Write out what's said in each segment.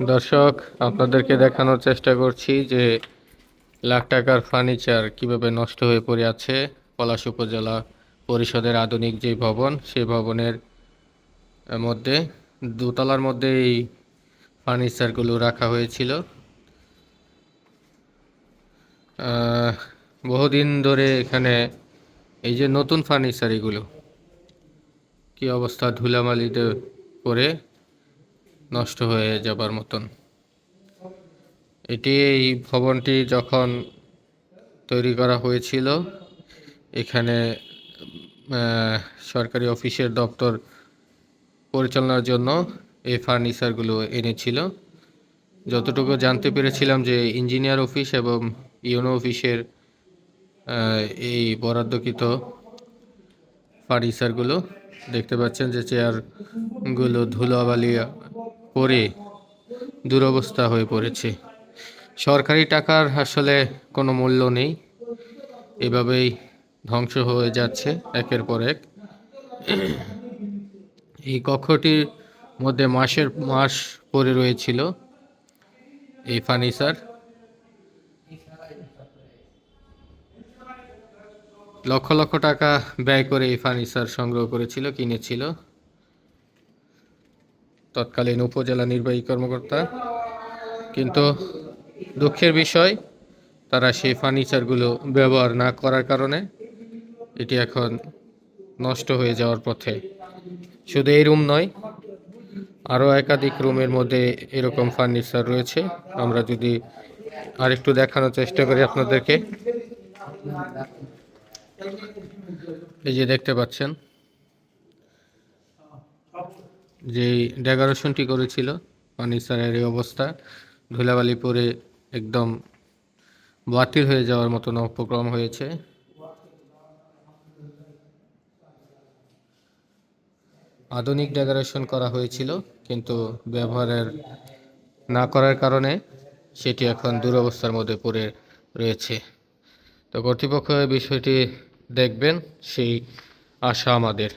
দর্শক, আপনাদেরকে দেখানোর চেষ্টা করছি যে লাখ টাকার ফার্নিচার কীভাবে নষ্ট হয়ে পড়ে আছে পলাশ উপজেলা পরিষদের আধুনিক যে ভবন, সেই ভবনের মধ্যে, দোতলার মধ্যে এই ফার্নিচারগুলো রাখা হয়েছিল। বহুদিন ধরে এখানে এই যে নতুন ফার্নিচার এগুলো, কি অবস্থা ধুলামালিতে পড়ে? নষ্ট হয়ে যাবার মতন। এটি এই ভবনটি যখন তৈরি করা হয়েছিল, এখানে সরকারি অফিসের দপ্তর পরিচালনার জন্য এই ফার্নিচারগুলো এনেছিল। যতটুকু জানতে পেরেছিলাম যে ইঞ্জিনিয়ার অফিস এবং ইউনো অফিসের এই বরাদ্দকৃত ফার্নিচারগুলো, দেখতে পাচ্ছেন যে চেয়ারগুলো ধুলোবালি পরে দুরবস্থা হয়ে পড়েছে। সরকারি টাকার আসলে কোনো মূল্য নেই। এভাবেই ধ্বংস হয়ে যাচ্ছে একের পর এক। এই কক্ষটির মধ্যে মাসের, মাস পড়ে রয়েছিল। এই ফার্নিচার লক্ষ লক্ষ টাকা ব্যয় করে এই ফার্নিচার সংগ্রহ করেছিল, কিনেছিল। তৎকালীন উপজেলা নির্বাহী কর্মকর্তা। কিন্তু দুঃখের বিষয়, তারা সেই ফার্নিচারগুলো ব্যবহার না করার কারণে এটি এখন নষ্ট হয়ে যাওয়ার পথে। শুধু এই রুম নয়, আরও একাধিক রুমের মধ্যে এরকম ফার্নিচার রয়েছে। আমরা যদি আরেকটু দেখানোর চেষ্টা করি আপনাদেরকে। এই যে দেখতে পাচ্ছেন যে ডেকোরেশনটি করেছিল ফার্নিচারের এই অবস্থা, ধুলাবালি পরে একদম বাতিল হয়ে যাওয়ার মতন উপক্রম হয়েছে। আধুনিক ডেকোরেশন করা হয়েছিল, কিন্তু ব্যবহারের না করার কারণে সেটি এখন দুরবস্থার মধ্যে পড়ে রয়েছে। তো কর্তৃপক্ষ এই বিষয়টি দেখবেন, সেই আশা আমাদের।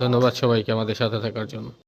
ধন্যবাদ সবাইকে আমাদের সাথে থাকার জন্য।